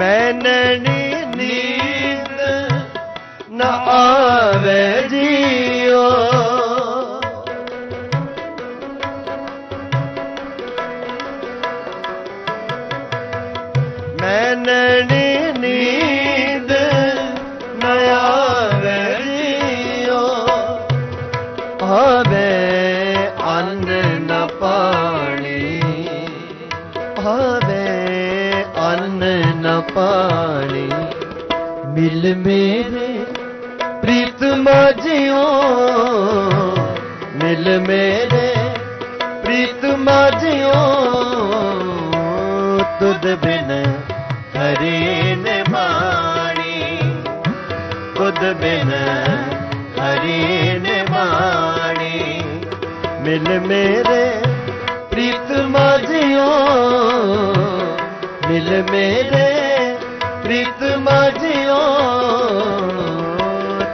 ਮੈਨਣੀ ਨੀਂਦ ਨ ਆਵੇ ਜੀਓ ਮੈਨਣੀ ਨੀਂਦ ਨਾ ਆਵੇ ਜੀਓ ਆਵੇ ਅੰਨ ਨ ਪਾਣੀ ਆਵੇ ਅੰਨ ਨ ਪਾਣੀ। ਮਿਲ ਮੇਰੇ ਪ੍ਰੀਤਮ ਜਿਉ ਮਿਲ ਮੇਰੇ ਪ੍ਰੀਤਮ ਜਿਉ ਤੁਧ ਬਿਨ ਹਰੀ ਨੇ ਬਾਣੀ। ਤੁਧ ਬਿਨ ਹਰੀ ਨੇ ਬਾਣੀ। ਮਿਲ ਮੇਰੇ ਮਿਲ ਮੇਰੇ ਪ੍ਰੀਤਮ ਜਿਉ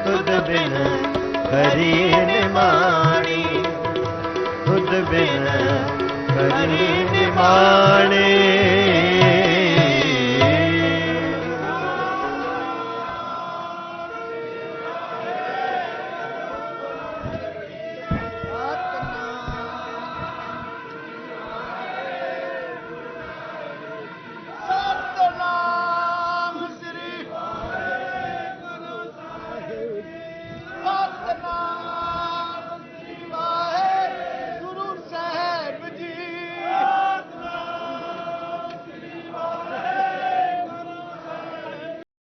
ਤੁਧ ਬਿਨ ਹਰੀ ਨਿਮਾਣੀ ਤੁਧ ਬਿਨ ਹਰੀ ਨਿਮਾਣੀ